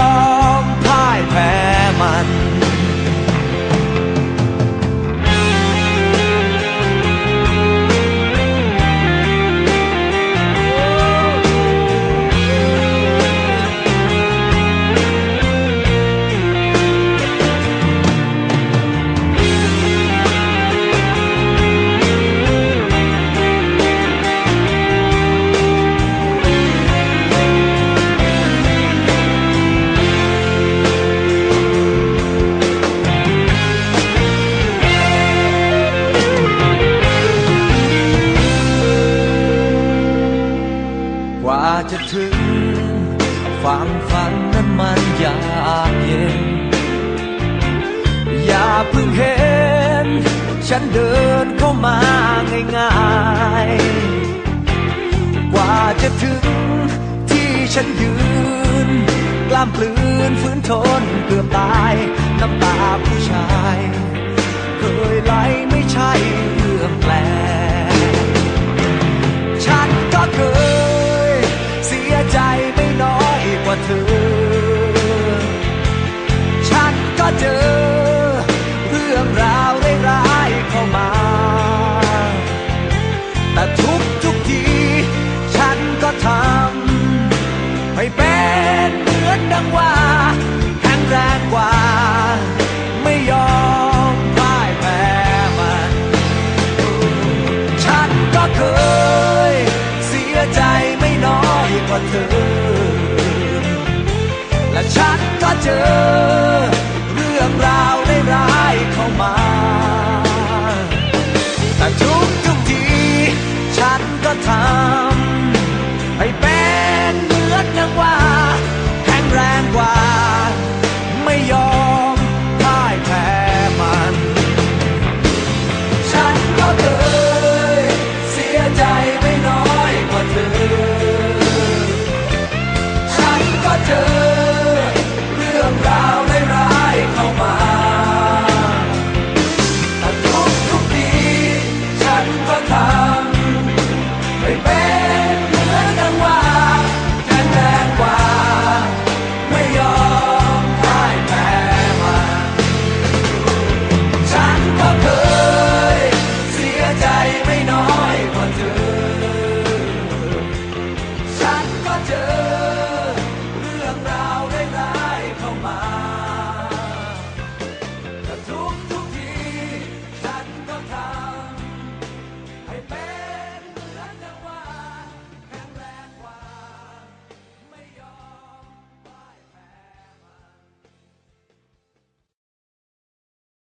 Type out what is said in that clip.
ม ว่าจะถึงฝั่งฝันนั้นมันยากเย็น อย่าเพิ่งเห็น ฉันเดินเข้ามาง่ายๆ กว่าจะถึงที่ฉันยืน กล้ามปลืนฝืนทนเกือบตาย น้ำตาผู้ชาย เคยไหลไม่ใช่ ไ